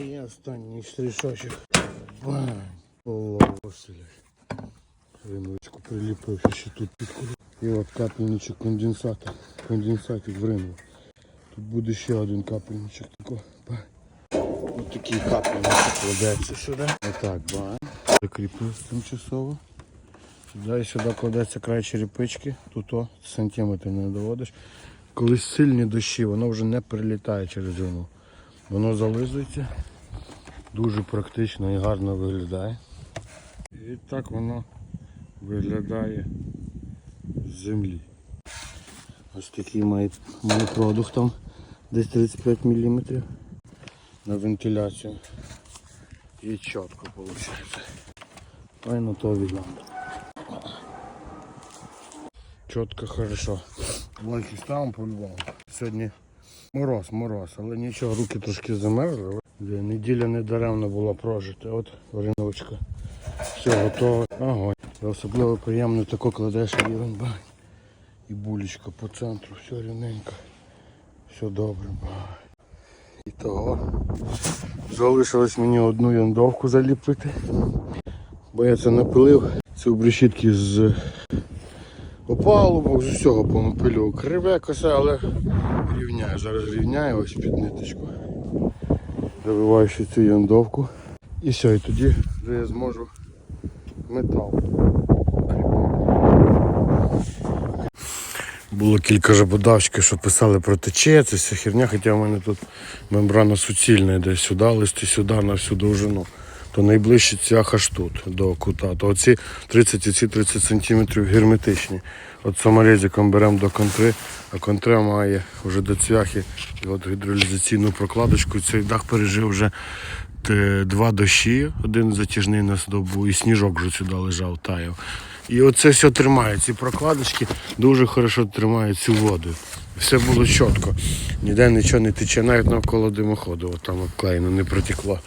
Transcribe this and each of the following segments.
І останній штришочок. Лосилять. Риночку приліпив, ще тут підкурю. І от капельничок конденсата. Конденсатик в ринку. Тут буде ще один капельничок. Тако. Бань. Ось такий капельничок кладеться сюди. Отак, бань. Закріпив тимчасово. Сюди і сюди кладеться край черепички. Тут о, сантиметр не доводиш. Коли сильні дощі, воно вже не перелітає через зиму. Воно зализується. Дуже практично і гарно виглядає. І так воно виглядає з землі. Ось такий має, має продукт там десь 35 мм на вентиляцію. І чітко виходить. Ой, на то видно. Чітко, хорошо. Лайки ставимо по-любому. Сьогодні мороз, мороз, але нічого, руки трошки замерзли. Неділя не даремно була прожита. От риночка. Все готове. Огонь. Особливо приємно тако кладеш рівень. І булечка по центру, все рівненько. Все добре. І того. Залишилось мені одну яндовку заліпити. Бо я це напилив. Це обрешітки з опалубок, з усього понапилював. Криве косе, але рівняю. Зараз рівняю ось під ниточку. Завиваю ще цю яндовку. І все, і тоді вже я зможу метал. Було кілька жабодавчиків, що писали про тече, це вся херня, хоча в мене тут мембрана суцільна йде сюди, листи сюди на всю довжину. То найближче цвях аж тут, до кута. То оці 30 і ці 30 см герметичні. От саморезиком беремо до контри, а контра має вже до цвяхи і от гідролізаційну прокладочку. Цей дах пережив вже два дощі, один затяжний на добу, і сніжок вже сюди лежав, таяв. І оце все тримає. Ці прокладочки дуже хорошо тримають цю воду. Все було чітко. Ніде нічого не тече, навіть навколо димоходу. От там обклеєно не протекло.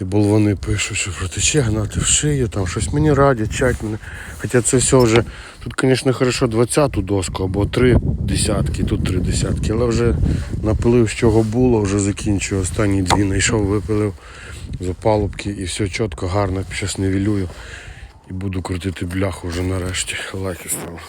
І болвани пишуть, що протече, гнати в шию, там щось мені радять, чать мене. Хоча це все вже, тут, звісно, хорошо 20-ту доску або три десятки, тут три десятки, але вже напилив, з чого було, вже закінчую. Останні дві знайшов, випилив з опалубки і все чітко, гарно, зараз нивелюю. І буду крутити бляху вже нарешті. Лайки ставив.